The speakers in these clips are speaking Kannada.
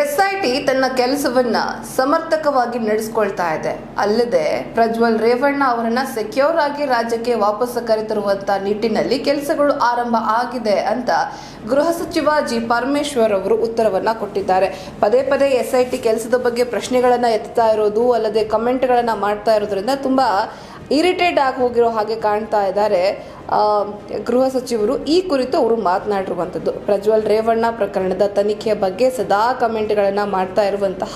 ಎಸ್ಐಟಿ ತನ್ನ ಕೆಲಸವನ್ನ ಸಮರ್ಥಕವಾಗಿ ನಡೆಸ್ಕೊಳ್ತಾ ಇದೆ. ಅಲ್ಲದೆ, ಪ್ರಜ್ವಲ್ ರೇವಣ್ಣ ಅವರನ್ನ ಸೆಕ್ಯೂರ್ ಆಗಿ ರಾಜ್ಯಕ್ಕೆ ವಾಪಸ್ ಕರೆತರುವಂತ ನಿಟ್ಟಿನಲ್ಲಿ ಕೆಲಸಗಳು ಆರಂಭ ಆಗಿದೆ ಅಂತ ಗೃಹ ಸಚಿವ ಜಿ. ಪರಮೇಶ್ವರ್ ಅವರು ಉತ್ತರವನ್ನ ಕೊಟ್ಟಿದ್ದಾರೆ. ಪದೇ ಪದೇ ಎಸ್ ಐ ಟಿ ಕೆಲಸದ ಬಗ್ಗೆ ಪ್ರಶ್ನೆಗಳನ್ನ ಎತ್ತಾ ಇರೋದು, ಅಲ್ಲದೆ ಕಮೆಂಟ್ಗಳನ್ನ ಮಾಡ್ತಾ ಇರೋದ್ರಿಂದ ತುಂಬಾ ಇರಿಟೇಟ್ ಆಗಿ ಹೋಗಿರೋ ಹಾಗೆ ಕಾಣ್ತಾ ಇದ್ದಾರೆ. ಗೃಹ ಸಚಿವರು ಈ ಕುರಿತು ಅವರು ಮಾತನಾಡಿರುವಂಥದ್ದು. ಪ್ರಜ್ವಲ್ ರೇವಣ್ಣ ಪ್ರಕರಣದ ತನಿಖೆಯ ಬಗ್ಗೆ ಸದಾ ಕಮೆಂಟ್ಗಳನ್ನು ಮಾಡ್ತಾ ಇರುವಂತಹ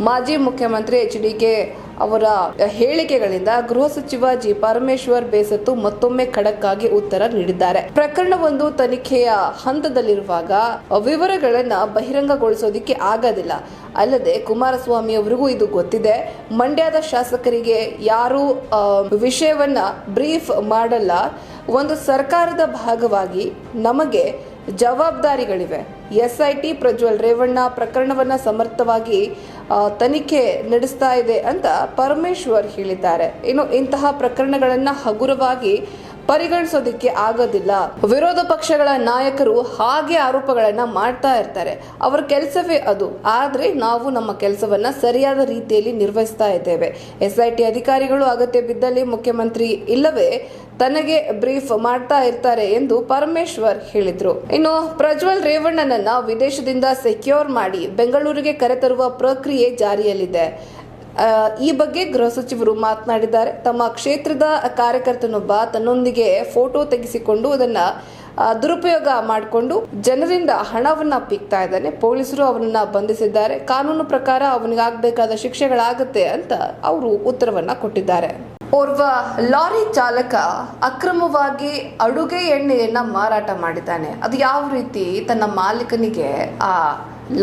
ಮಾಜಿ ಮುಖ್ಯಮಂತ್ರಿ ಎಚ್ ಡಿ ಕೆ ಅವರ ಹೇಳಿಕೆಗಳಿಂದ ಗೃಹ ಸಚಿವ ಜಿ ಪರಮೇಶ್ವರ್ ಬೇಸತ್ತು ಮತ್ತೊಮ್ಮೆ ಖಡಕ್ ಉತ್ತರ ನೀಡಿದ್ದಾರೆ. ಪ್ರಕರಣವೊಂದು ತನಿಖೆಯ ಹಂತದಲ್ಲಿರುವಾಗ ವಿವರಗಳನ್ನ ಬಹಿರಂಗಗೊಳಿಸೋದಿಕ್ಕೆ ಆಗೋದಿಲ್ಲ. ಅಲ್ಲದೆ ಕುಮಾರಸ್ವಾಮಿ ಅವರಿಗೂ ಇದು ಗೊತ್ತಿದೆ. ಮಂಡ್ಯದ ಶಾಸಕರಿಗೆ ಯಾರು ವಿಷಯವನ್ನ ಬ್ರೀಫ್ ಮಾಡಲ್ಲ. ಒಂದು ಸರ್ಕಾರದ ಭಾಗವಾಗಿ ನಮಗೆ ಜವಾಬ್ದಾರಿಗಳಿವೆ. S I T Prajwal Revanna ಪ್ರಕರಣವನ್ನ ಸಮರ್ಥವಾಗಿ ತನಿಖೆ ನಡೆಸ್ತಾ ಇದೆ ಅಂತ ಪರಮೇಶ್ವರ್ ಹೇಳಿದ್ದಾರೆ. ಇನ್ನು ಇಂತಹ ಪ್ರಕರಣಗಳನ್ನ ಹಗುರವಾಗಿ ಪರಿಗಣಿಸೋದಕ್ಕೆ ಆಗೋದಿಲ್ಲ. ವಿರೋಧ ಪಕ್ಷಗಳ ನಾಯಕರು ಹಾಗೆ ಆರೋಪಗಳನ್ನ ಮಾಡ್ತಾ ಇರ್ತಾರೆ. ಅವರ ಕೆಲಸವೇ ಅದು. ಆದ್ರೆ ನಾವು ನಮ್ಮ ಕೆಲಸವನ್ನ ಸರಿಯಾದ ರೀತಿಯಲ್ಲಿ ನಿರ್ವಹಿಸ್ತಾ ಇದ್ದೇವೆ. ಎಸ್ ಅಧಿಕಾರಿಗಳು ಅಗತ್ಯ ಬಿದ್ದಲ್ಲಿ ಮುಖ್ಯಮಂತ್ರಿ ಇಲ್ಲವೇ ತನಗೆ ಬ್ರೀಫ್ ಮಾಡ್ತಾ ಇರ್ತಾರೆ ಎಂದು ಪರಮೇಶ್ವರ್ ಹೇಳಿದ್ರು. ಇನ್ನು ಪ್ರಜ್ವಲ್ ರೇವಣ್ಣನನ್ನ ವಿದೇಶದಿಂದ ಸೆಕ್ಯೂರ್ ಮಾಡಿ ಬೆಂಗಳೂರಿಗೆ ಕರೆತರುವ ಪ್ರಕ್ರಿಯೆ ಜಾರಿಯಲ್ಲಿದೆ. ಈ ಬಗ್ಗೆ ಗೃಹ ಸಚಿವರು ಮಾತನಾಡಿದ್ದಾರೆ. ತಮ್ಮ ಕ್ಷೇತ್ರದ ಕಾರ್ಯಕರ್ತನೊಬ್ಬ ತನ್ನೊಂದಿಗೆ ಫೋಟೋ ತೆಗೆಸಿಕೊಂಡು ಅದನ್ನ ದುರುಪಯೋಗ ಮಾಡಿಕೊಂಡು ಜನರಿಂದ ಹಣವನ್ನ ಪೀಕ್ತಾ ಇದ್ದಾನೆ. ಪೊಲೀಸರು ಅವನನ್ನ ಬಂಧಿಸಿದ್ದಾರೆ. ಕಾನೂನು ಪ್ರಕಾರ ಅವನಿಗಾಗಬೇಕಾದ ಶಿಕ್ಷೆಗಳಾಗುತ್ತೆ ಅಂತ ಅವರು ಉತ್ತರವನ್ನ ಕೊಟ್ಟಿದ್ದಾರೆ. ಓರ್ವ ಲಾರಿ ಚಾಲಕ ಅಕ್ರಮವಾಗಿ ಅಡುಗೆ ಎಣ್ಣೆಯನ್ನ ಮಾರಾಟ ಮಾಡಿದ್ದಾನೆ. ಅದು ಯಾವ ರೀತಿ ತನ್ನ ಮಾಲೀಕನಿಗೆ, ಆ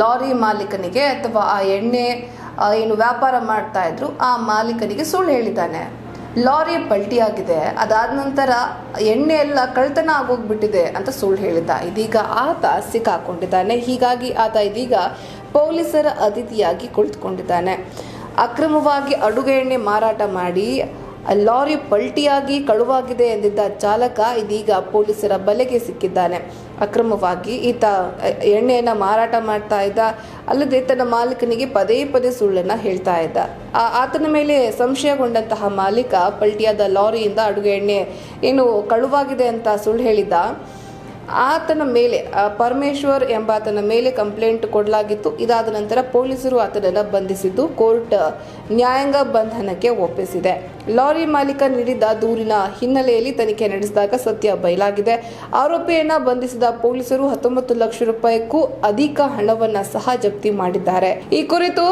ಲಾರಿ ಮಾಲೀಕನಿಗೆ ಅಥವಾ ಆ ಎಣ್ಣೆ ಏನು ವ್ಯಾಪಾರ ಮಾಡ್ತಾ ಇದ್ರು, ಆ ಮಾಲೀಕನಿಗೆ ಸುಳ್ಳು ಹೇಳಿದ್ದಾನೆ. ಲಾರಿ ಪಲ್ಟಿಯಾಗಿದೆ. ಅದಾದ ನಂತರ ಎಣ್ಣೆ ಎಲ್ಲ ಕಳ್ತನ ಆಗೋಗ್ಬಿಟ್ಟಿದೆ ಅಂತ ಸುಳ್ಳು ಹೇಳಿದ್ದ. ಇದೀಗ ಆತ ಸಿಕ್ಕಾಕೊಂಡಿದ್ದಾನೆ. ಹೀಗಾಗಿ ಆತ ಇದೀಗ ಪೊಲೀಸರ ಅತಿಥಿಯಾಗಿ ಕುಳಿತುಕೊಂಡಿದ್ದಾನೆ. ಅಕ್ರಮವಾಗಿ ಅಡುಗೆ ಎಣ್ಣೆ ಮಾರಾಟ ಮಾಡಿ ಲಾರಿ ಪಲ್ಟಿಯಾಗಿ ಕಳುವಾಗಿದೆ ಎಂದಿದ್ದ ಚಾಲಕ ಇದೀಗ ಪೊಲೀಸರ ಬಲೆಗೆ ಸಿಕ್ಕಿದ್ದಾನೆ. ಅಕ್ರಮವಾಗಿ ಈತ ಎಣ್ಣೆಯನ್ನು ಮಾರಾಟ ಮಾಡ್ತಾ ಇದ್ದ. ಅಲ್ಲದೆ ತನ್ನ ಮಾಲೀಕನಿಗೆ ಪದೇ ಪದೇ ಸುಳ್ಳನ್ನು ಹೇಳ್ತಾ ಇದ್ದ. ಆತನ ಮೇಲೆ ಸಂಶಯಗೊಂಡಂತಹ ಮಾಲೀಕ ಪಲ್ಟಿಯಾದ ಲಾರಿಯಿಂದ ಅಡುಗೆ ಎಣ್ಣೆ, ಏನು ಕಳುವಾಗಿದೆ ಅಂತ ಸುಳ್ಳು ಹೇಳಿದ್ದ. ಆತನ ಮೇಲೆ ಪರಮೇಶ್ವರ್ ಎಂಬಾತನ ಮೇಲೆ ಕಂಪ್ಲೇಂಟ್ ಕೊಡಲಾಗಿತ್ತು. ಇದಾದ ನಂತರ ಪೊಲೀಸರು ಆತನನ್ನು ಬಂಧಿಸಿದ್ದು ಕೋರ್ಟ್ ನ್ಯಾಯಾಂಗ ಬಂಧನಕ್ಕೆ ಒಪ್ಪಿಸಿದೆ. ಲಾರಿ ಮಾಲೀಕ ನೀಡಿದ ದೂರಿನ ಹಿನ್ನೆಲೆಯಲ್ಲಿ ತನಿಖೆ ನಡೆಸಿದಾಗ ಸತ್ಯ ಬಯಲಾಗಿದೆ. ಆರೋಪಿಯನ್ನ ಬಂಧಿಸಿದ ಪೊಲೀಸರು ಹತ್ತೊಂಬತ್ತು ಲಕ್ಷ ರೂಪಾಯಿಗೂ ಅಧಿಕ ಹಣವನ್ನ ಸಹ ಜಪ್ತಿ ಮಾಡಿದ್ದಾರೆ. ಈ ಕುರಿತು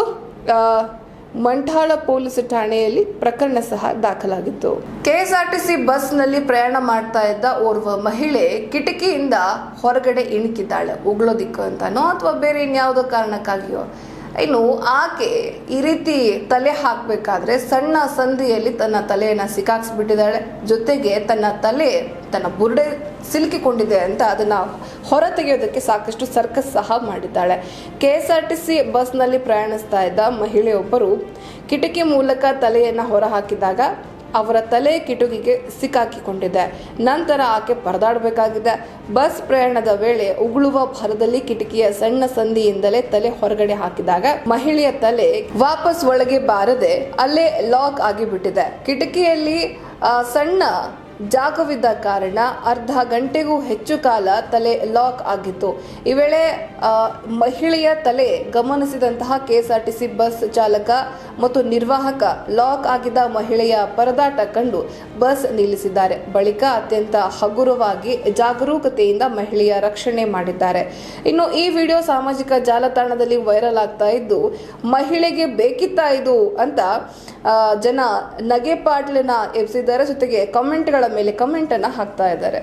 ಮಂಠಾಳ ಪೊಲೀಸ್ ಠಾಣೆಯಲ್ಲಿ ಪ್ರಕರಣ ಸಹ ದಾಖಲಾಗಿತ್ತು. ಕೆಎಸ್ಆರ್ಟಿಸಿ ಬಸ್ನಲ್ಲಿ ಪ್ರಯಾಣ ಮಾಡ್ತಾ ಇದ್ದ ಓರ್ವ ಮಹಿಳೆ ಕಿಟಕಿಯಿಂದ ಹೊರಗಡೆ ಇಣುಕಿದ್ದಾಳೆ. ಉಗುಳೋದಿಕ್ಕೆ ಅಂತಾನೋ ಅಥವಾ ಬೇರೆ ಇನ್ಯಾವುದೋ ಕಾರಣಕ್ಕಾಗಿಯೋ? ಇನ್ನು ಆಕೆ ಈ ರೀತಿ ತಲೆ ಹಾಕಬೇಕಾದ್ರೆ ಸಣ್ಣ ಸಂಧಿಯಲ್ಲಿ ತನ್ನ ತಲೆಯನ್ನು ಸಿಕ್ಕಾಕ್ಸ್ಬಿಟ್ಟಿದ್ದಾಳೆ. ಜೊತೆಗೆ ತನ್ನ ತಲೆ, ತನ್ನ ಬುರುಡೆ ಸಿಲುಕಿಕೊಂಡಿದೆ ಅಂತ ಅದನ್ನ ಹೊರ ತೆಗೆಯೋದಕ್ಕೆ ಸಾಕಷ್ಟು ಸರ್ಕಸ್ ಸಹ ಮಾಡಿದ್ದಾಳೆ. K S R T C ಬಸ್ನಲ್ಲಿ ಪ್ರಯಾಣಿಸ್ತಾ ಇದ್ದ ಮಹಿಳೆಯೊಬ್ಬರು ಕಿಟಕಿ ಮೂಲಕ ತಲೆಯನ್ನು ಹೊರ ಹಾಕಿದಾಗ ಅವರ ತಲೆ ಕಿಟಕಿಗೆ ಸಿಕ್ಕಾಕಿಕೊಂಡಿದೆ. ನಂತರ ಆಕೆ ಪರದಾಡಬೇಕಾಗಿದೆ. ಬಸ್ ಪ್ರಯಾಣದ ವೇಳೆ ಉಗುಳುವ ಭರದಲ್ಲಿ ಕಿಟಕಿಯ ಸಣ್ಣ ಸಂದಿಯಿಂದಲೇ ತಲೆ ಹೊರಗಡೆ ಹಾಕಿದಾಗ ಮಹಿಳೆಯ ತಲೆ ವಾಪಸ್ ಒಳಗೆ ಬಾರದೆ ಅಲ್ಲೇ ಲಾಕ್ ಆಗಿಬಿಟ್ಟಿದೆ. ಕಿಟಕಿಯಲ್ಲಿ ಸಣ್ಣ ಜಾಗವಿದ್ದ ಕಾರಣ ಅರ್ಧ ಗಂಟೆಗೂ ಹೆಚ್ಚು ಕಾಲ ತಲೆ ಲಾಕ್ ಆಗಿತ್ತು. ಈ ವೇಳೆ ಮಹಿಳೆಯ ತಲೆ ಗಮನಿಸಿದಂತಹ ಕೆಎಸ್ಆರ್ಟಿಸಿ ಬಸ್ ಚಾಲಕ ಮತ್ತು ನಿರ್ವಾಹಕ ಲಾಕ್ ಆಗಿದ್ದ ಮಹಿಳೆಯ ಪರದಾಟ ಕಂಡು ಬಸ್ ನಿಲ್ಲಿಸಿದ್ದಾರೆ. ಬಳಿಕ ಅತ್ಯಂತ ಹಗುರವಾಗಿ ಜಾಗರೂಕತೆಯಿಂದ ಮಹಿಳೆಯ ರಕ್ಷಣೆ ಮಾಡಿದ್ದಾರೆ. ಇನ್ನು ಈ ವಿಡಿಯೋ ಸಾಮಾಜಿಕ ಜಾಲತಾಣದಲ್ಲಿ ವೈರಲ್ ಆಗ್ತಾ ಇದ್ದು, ಮಹಿಳೆಗೆ ಬೇಕಿತ್ತಾ ಇದು ಅಂತ ಜನ ನಗೆ ಪಾಟ್ಲನ್ನ ಎಬ್ಸಿದ್ದಾರೆ. ಜೊತೆಗೆ ಕಮೆಂಟ್ಗಳ ಮೇಲೆ ಕಮೆಂಟನ್ನು ಹಾಕ್ತಾ ಇದ್ದಾರೆ.